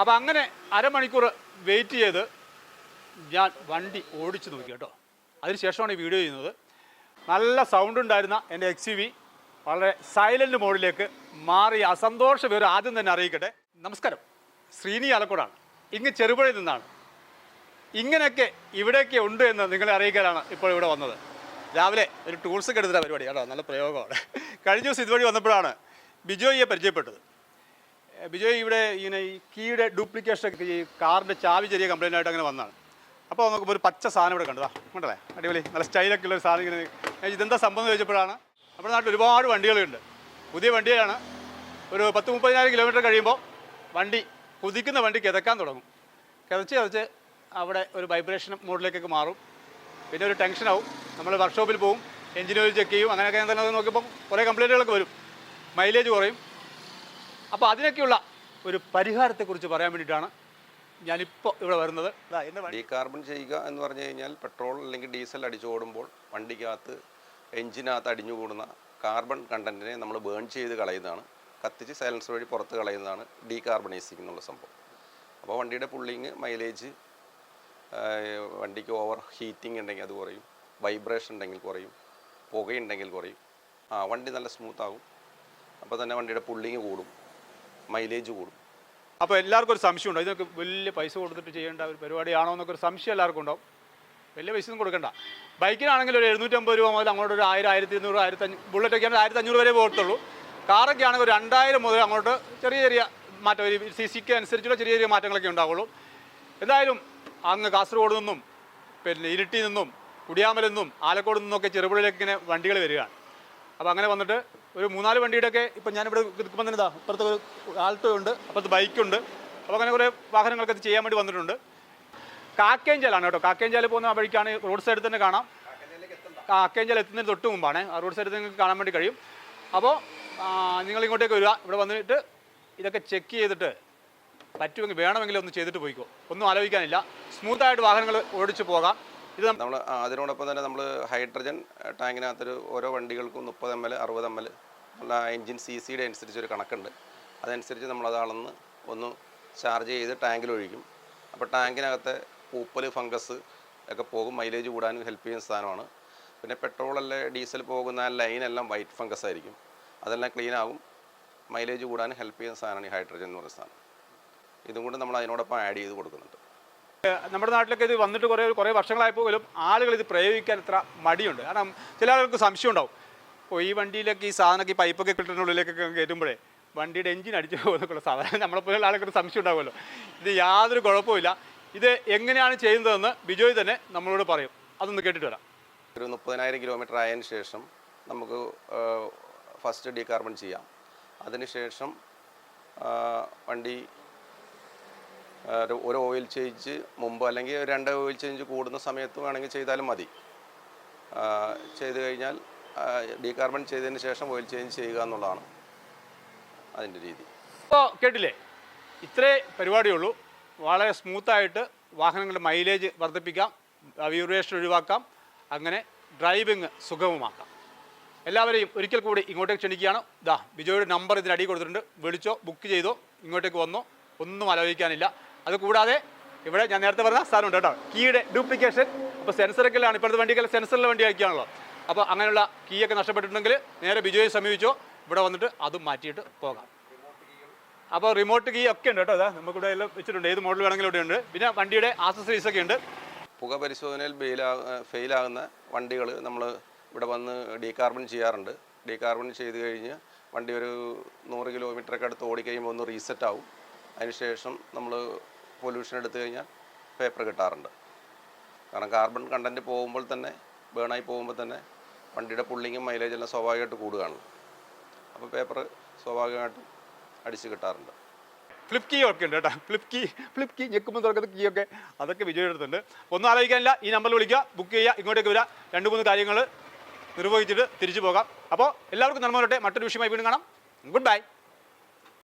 അപ്പോൾ അങ്ങനെ അരമണിക്കൂർ വെയിറ്റ് ചെയ്ത് ഞാൻ വണ്ടി ഓടിച്ചു നോക്കി കേട്ടോ. അതിനുശേഷമാണ് ഈ വീഡിയോ ചെയ്യുന്നത്. നല്ല സൗണ്ട് ഉണ്ടായിരുന്ന എന്റെ എക്സ് വി വളരെ സൈലന്റ് മോഡിലേക്ക് മാറി അസന്തോഷ വിവരം ആദ്യം തന്നെ അറിയിക്കട്ടെ. നമസ്കാരം. ശ്രീനി ആലക്കോടാണ്. ഇങ്ങ് ചെറുപുഴയിൽ നിന്നാണ്. ഇങ്ങനെയൊക്കെ ഇവിടെയൊക്കെ ഉണ്ട് എന്ന് നിങ്ങളെ അറിയിക്കാനാണ് ഇപ്പോൾ ഇവിടെ വന്നത്. രാവിലെ ഒരു ടൂൾസ് ഒക്കെ എടുത്തിട്ട പരിപാടി കേട്ടോ. നല്ല പ്രയോഗമാണ്. കഴിഞ്ഞ ദിവസം ഇതുവഴി വന്നപ്പോഴാണ് ബിജോയിയെ പരിചയപ്പെട്ടത്. ബിജോയ് ഇവിടെ ഇങ്ങനെ ഈ കീയുടെ ഡ്യൂപ്ലിക്കേഷൻ ഒക്കെ ഈ കാറിന്റെ ചാവി ചെറിയ കംപ്ലൈന്റ് ആയിട്ട് അങ്ങനെ വന്നതാണ്. അപ്പോൾ നമുക്ക് ഒരു പച്ച സാധനം ഇവിടെ കണ്ടതാ കണ്ടല്ലേ? അടിപൊളി. നല്ല സ്റ്റൈലൊക്കെ ഉള്ള ഒരു സാധനം ഇങ്ങനെ. ഇതെന്താ സംഭവം എന്ന് ചോദിച്ചപ്പോഴാണ് നമ്മുടെ നാട്ടിൽ ഒരുപാട് വണ്ടികളുണ്ട്. പുതിയ വണ്ടിയാണ് ഒരു പത്ത് മുപ്പതിനായിരം കിലോമീറ്റർ കഴിയുമ്പോൾ വണ്ടി കുതിക്കുന്ന വണ്ടി കിതക്കാൻ തുടങ്ങും. കിതച്ച് കിതച്ച് അവിടെ ഒരു വൈബ്രേഷൻ മോഡിലേക്കൊക്കെ മാറും. പിന്നെ ഒരു ടെൻഷനാവും നമ്മൾ വർക്ക്ഷോപ്പിൽ പോകും എഞ്ചിനീയർ ചെക്ക് ചെയ്യും. അങ്ങനെയൊക്കെ തന്നെ നോക്കിയപ്പോൾ കുറേ കംപ്ലൈന്റുകളൊക്കെ വരും. മൈലേജ് കുറയും. അപ്പോൾ അതിനൊക്കെയുള്ള ഒരു പരിഹാരത്തെക്കുറിച്ച് പറയാൻ വേണ്ടിയിട്ടാണ് ഞാനിപ്പോൾ ഇവിടെ വരുന്നത്. ഡീകാർബൺ ചെയ്യുക എന്ന് പറഞ്ഞു കഴിഞ്ഞാൽ പെട്രോൾ അല്ലെങ്കിൽ ഡീസൽ അടിച്ചു ഓടുമ്പോൾ വണ്ടിക്കകത്ത് എഞ്ചിനകത്ത് അടിഞ്ഞുകൂടുന്ന കാർബൺ കണ്ടന്റിനെ നമ്മൾ ബേൺ ചെയ്ത് കളയുന്നതാണ്. കത്തിച്ച് സൈലൻസർ വഴി പുറത്ത് കളയുന്നതാണ് ഡീകാർബണൈസിങ് എന്നുള്ള സംഭവം. അപ്പോൾ വണ്ടിയുടെ പുള്ളിങ് മൈലേജ് വണ്ടിക്ക് ഓവർ ഹീറ്റിംഗ് ഉണ്ടെങ്കിൽ അത് കുറയും വൈബ്രേഷൻ ഉണ്ടെങ്കിൽ കുറയും പുകയുണ്ടെങ്കിൽ കുറയും. ആ വണ്ടി നല്ല സ്മൂത്ത് ആകും അപ്പോൾ തന്നെ വണ്ടിയുടെ പുള്ളിങ് കൂടും. മൈലേജ് കൂടും. അപ്പോൾ എല്ലാവർക്കും ഒരു സംശയം സംശയമുണ്ടോ. ഇതൊക്കെ വലിയ പൈസ കൊടുത്തിട്ട് ചെയ്യേണ്ട ഒരു പരിപാടിയാണോ എന്നൊക്കെ ഒരു സംശയം എല്ലാവർക്കും ഉണ്ടാവും. വലിയ പൈസ ഒന്നും കൊടുക്കണ്ട. ബൈക്കിനാണെങ്കിൽ ഒരു എഴുന്നൂറ്റമ്പത് രൂപ മുതൽ അങ്ങോട്ട് ഒരു ആയിരം ആയിരത്തി ഇരുന്നൂറ് ആയിരത്തി അഞ്ഞൂറ് ബുള്ളറ്റൊക്കെ ആണെങ്കിൽ ആയിരത്തി അഞ്ഞൂറ് വരെ പോകത്തുള്ളൂ. കാറൊക്കെ ആണെങ്കിൽ ഒരു രണ്ടായിരം മുതൽ അങ്ങോട്ട് ചെറിയ ചെറിയ മാറ്റം ഒരു സി സിക്ക് അനുസരിച്ചുള്ള ചെറിയ ചെറിയ മാറ്റങ്ങളൊക്കെ ഉണ്ടാവുള്ളൂ. എന്തായാലും അങ്ങ് കാസർഗോഡ് നിന്നും പിന്നെ ഇരിട്ടി നിന്നും കുടിയാമലിൽ നിന്നും ആലക്കോട് നിന്നൊക്കെ ചെറുപുഴയിലേക്ക് ഇങ്ങനെ വണ്ടികൾ വരികയാണ്. അപ്പോൾ അങ്ങനെ വന്നിട്ട് ഒരു മൂന്നാൽ വണ്ടിയുടെയൊക്കെ ഇപ്പം ഞാനിവിടെ നിൽക്കുമ്പോൾ തന്നെ ഇതാ ഇപ്പുറത്ത് ഒരു ആൾട്ടോ ഉണ്ട് അപ്പുറത്ത് ബൈക്കുണ്ട് അപ്പോൾ അങ്ങനെ കുറേ വാഹനങ്ങൾക്ക് ഇത് ചെയ്യാൻ വേണ്ടി വന്നിട്ടുണ്ട്. കാക്കേഞ്ചാലാണ് കേട്ടോ. കാക്കേഞ്ചാൽ പോകുന്ന വഴിക്കാണ് റോഡ് സൈഡിൽ തന്നെ കാണാം. കാക്കേഞ്ചാൽ എത്തുന്നതിന് തൊട്ട് മുമ്പാണ്. ആ റോഡ് സൈഡിൽ നിങ്ങൾക്ക് കാണാൻ വേണ്ടി കഴിയും. അപ്പോൾ നിങ്ങൾ ഇങ്ങോട്ടേക്ക് വരിക ഇവിടെ വന്നിട്ട് ഇതൊക്കെ ചെക്ക് ചെയ്തിട്ട് പറ്റുമെങ്കിൽ വേണമെങ്കിൽ ഒന്ന് ചെയ്തിട്ട് പോയിക്കോ. ഒന്നും ആലോചിക്കാനില്ല. സ്മൂത്തായിട്ട് വാഹനങ്ങൾ ഓടിച്ചു പോകാം. ഇത് നമ്മൾ അതിനോടൊപ്പം തന്നെ നമ്മൾ ഹൈഡ്രജൻ ടാങ്കിനകത്തൊരു ഓരോ വണ്ടികൾക്കും മുപ്പത് എം എൽ അറുപത് എം എൽ ഉള്ള എൻജിൻ സി സിയുടെ അനുസരിച്ച് ഒരു കണക്കുണ്ട്. അതനുസരിച്ച് നമ്മൾ അത് അളന്ന് ഒന്ന് ചാർജ് ചെയ്ത് ടാങ്കിൽ ഒഴിക്കും. അപ്പോൾ ടാങ്കിനകത്തെ പൂപ്പൽ ഫംഗസ് ഒക്കെ പോകും. മൈലേജ് കൂടാനും ഹെൽപ്പ് ചെയ്യുന്ന സാധനമാണ്. പിന്നെ പെട്രോൾ അല്ലെ ഡീസൽ പോകുന്ന ആ ലൈനെല്ലാം വൈറ്റ് ഫംഗസ് ആയിരിക്കും. അതെല്ലാം ക്ലീൻ ആകും മൈലേജ് കൂടാനും ഹെൽപ്പ് ചെയ്യുന്ന സാധനമാണ് ഈ ഹൈഡ്രജൻ എന്ന് പറയുന്ന സാധനം. ഇതും കൂടെ നമ്മൾ അതിനോടൊപ്പം ആഡ് ചെയ്ത് കൊടുക്കുന്നുണ്ട്. നമ്മുടെ നാട്ടിലൊക്കെ ഇത് വന്നിട്ട് കുറേ കുറേ വർഷങ്ങളായപ്പോലും പോലും ആളുകൾ ഇത് പ്രയോഗിക്കാൻ ഇത്ര മടിയുണ്ട്. കാരണം ചില ആളുകൾക്ക് സംശയം ഉണ്ടാവും. അപ്പോൾ ഈ വണ്ടിയിലൊക്കെ ഈ സാധനമൊക്കെ ഈ പൈപ്പൊക്കെ കിട്ടുന്നുള്ളിലേക്കൊക്കെ കയറ്റുമ്പോഴേ വണ്ടിയുടെ എഞ്ചിൻ അടിച്ചു പോകുന്നൊക്കെയുള്ള സാധനം. നമ്മളെപ്പോലുള്ള ആളുകൾക്ക് സംശയം ഉണ്ടാവുമല്ലോ. ഇത് യാതൊരു കുഴപ്പമില്ല ഇത് എങ്ങനെയാണ് ചെയ്യുന്നതെന്ന് ബിജോയ് തന്നെ നമ്മളോട് പറയും. അതൊന്ന് കേട്ടിട്ട് വരാം. ഒരു മുപ്പതിനായിരം കിലോമീറ്റർ ആയതിനു ശേഷം നമുക്ക് ഫസ്റ്റ് ഡീകാർബൺ ചെയ്യാം. അതിനുശേഷം വണ്ടി ഒരു- ഓയിൽ ചേഞ്ച് മുമ്പ് അല്ലെങ്കിൽ രണ്ട് ഓയിൽ ചേഞ്ച് കൂടുന്ന സമയത്ത് വേണമെങ്കിൽ ചെയ്താലും മതി. ചെയ്തു കഴിഞ്ഞാൽ ഡീകാർബൺ ചെയ്തതിന് ശേഷം ഓയിൽ ചേഞ്ച് ചെയ്യുക എന്നുള്ളതാണ് അതിന്റെ രീതി. ഇപ്പോൾ കേട്ടില്ലേ? ഇത്രേ പരിപാടിയുള്ളൂ. വളരെ സ്മൂത്തായിട്ട് വാഹനങ്ങളുടെ മൈലേജ് വർദ്ധിപ്പിക്കാം വ്യൂറേഷൻ ഒഴിവാക്കാം അങ്ങനെ ഡ്രൈവിംഗ് സുഗമമാക്കാം. എല്ലാവരെയും ഒരിക്കൽ കൂടി ഇങ്ങോട്ടേക്ക് ക്ഷണിക്കുകയാണ്. ദാ ബിജോയുടെ നമ്പർ ഇതിനടി കൊടുത്തിട്ടുണ്ട്. വിളിച്ചോ ബുക്ക് ചെയ്തോ ഇങ്ങോട്ടേക്ക് വന്നോ ഒന്നും ആലോചിക്കാനില്ല. അത് കൂടാതെ ഇവിടെ ഞാൻ നേരത്തെ പറഞ്ഞ സാധനമുണ്ട് കേട്ടോ. കീയുടെ ഡ്യൂപ്ലിക്കേഷൻ അപ്പോൾ സെൻസറൊക്കെയാണ് ഇപ്പോഴത്തെ വണ്ടിക്കല്ല സെൻസറിലെ വണ്ടി ആക്കിയാണല്ലോ അപ്പോൾ അങ്ങനെയുള്ള കീയൊക്കെ നഷ്ടപ്പെട്ടിട്ടുണ്ടെങ്കിൽ നേരെ ബിജോയെ സമീപിച്ചോ. ഇവിടെ വന്നിട്ട് അതും മാറ്റിയിട്ട് പോകാം. അപ്പോൾ റിമോട്ട് കീ ഒക്കെ ഉണ്ട് കേട്ടോ. അതാ നമുക്കിവിടെ എല്ലാം വെച്ചിട്ടുണ്ട്. ഏത് മോഡൽ വേണമെങ്കിലും ഇവിടെ ഉണ്ട്. പിന്നെ വണ്ടിയുടെ ആക്സസറീസ് ഒക്കെ ഉണ്ട്. പുക പരിശോധനയിൽ ഫെയിലാകുന്ന വണ്ടികൾ നമ്മൾ ഇവിടെ വന്ന് ഡീകാർബൺ ചെയ്യാറുണ്ട്. ഡീകാർബൺ ചെയ്ത് കഴിഞ്ഞ് വണ്ടി ഒരു നൂറ് കിലോമീറ്ററൊക്കെ അടുത്ത് ഓടിക്കഴിയുമ്പോൾ ഒന്ന് റീസെറ്റ് ആവും. അതിനുശേഷം നമ്മൾ പൊല്യൂഷൻ എടുത്തു കഴിഞ്ഞാൽ പേപ്പർ കിട്ടാറുണ്ട്. കാരണം കാർബൺ കണ്ടന്റ് പോകുമ്പോൾ തന്നെ ബേണായി പോകുമ്പോൾ തന്നെ വണ്ടിയുടെ പുള്ളിങ്ങും മൈലേജെല്ലാം സ്വാഭാവികമായിട്ട് കൂടുകയാണ്. അപ്പോൾ പേപ്പർ സ്വാഭാവികമായിട്ടും അടിച്ച് കിട്ടാറുണ്ട്. ഫ്ലിപ്പ് കീ ഒക്കെ ഉണ്ട് കേട്ടോ. ഫ്ലിപ്പ് കീ ഫ്ലിപ്പ് കീ ഞെക്കുമ്പോൾ തുറക്കുന്ന കീ ഒക്കെ അതൊക്കെ വിജയമെടുത്തുണ്ട് ഒന്നും ആലോചിക്കാനില്ല. ഈ നമ്പറിൽ വിളിക്കുക ബുക്ക് ചെയ്യുക ഇങ്ങോട്ടേക്ക് വരിക. രണ്ട് മൂന്ന് കാര്യങ്ങൾ നിർവഹിച്ചിട്ട് തിരിച്ചു പോകാം. അപ്പോൾ എല്ലാവർക്കും നന്മ വരട്ടെ. മറ്റൊരു വിഷയമായി വീണ്ടും കാണാം. Good bye